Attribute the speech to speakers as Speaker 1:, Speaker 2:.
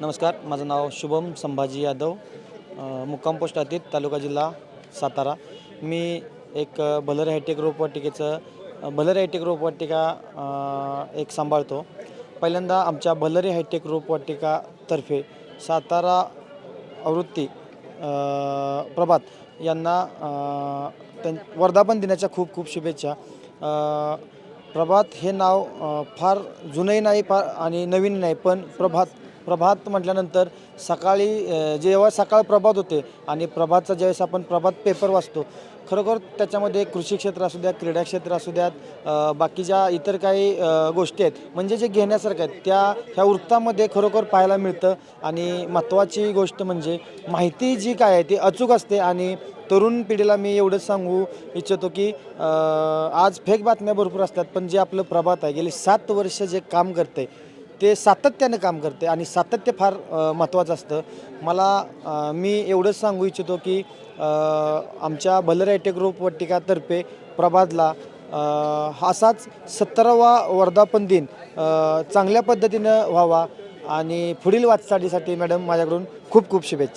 Speaker 1: नमस्कार माझं नाव शुभम संभाजी यादव मुक्काम पोस्ट अतीत तालुका जिल्हा सातारा. मी एक भलर हायटेक रोपवाटिकेचं अ, हायटेक रोपवाटिका एक सांभाळतो. पहिल्यांदा आमच्या भलरी हायटेक रोपवाटिकातर्फे सातारा आवृत्ती प्रभात यांना त्यां वर्धापन दिनाच्या खूप खूप शुभेच्छा. प्रभात हे नाव फार जुनंही नाही फार आणि नवीन नाही पण प्रभात प्रभात म्हटल्यानंतर सकाळी जेव्हा सकाळ प्रभात होते आणि प्रभातचा ज्यावेळेस आपण प्रभात पेपर वाचतो खरोखर त्याच्यामध्ये कृषी क्षेत्र असू द्या क्रीडा क्षेत्र असू द्यात बाकीच्या इतर काही गोष्टी आहेत म्हणजे जे घेण्यासारख्या आहेत त्या ह्या वृत्तामध्ये खरोखर पाहायला मिळतं. आणि महत्त्वाची गोष्ट म्हणजे माहिती जी काय आहे ती अचूक असते. आणि तरुण पिढीला मी एवढंच सांगू इच्छितो की आज फेक बातम्या भरपूर असतात पण जे आपलं प्रभात आहे गेली सात वर्ष जे काम करते ते सातत्यानं काम करते आणि सातत्य फार महत्त्वाचं असतं. मला मी एवढंच सांगू इच्छितो की आमच्या बलरायटे ग्रुप वट्टिकातर्फे प्रभातला असाच सत्तरावा वर्धापन दिन चांगल्या पद्धतीनं व्हावा आणि पुढील वाटचालीसाठी मॅडम माझ्याकडून खूप खूप शुभेच्छा.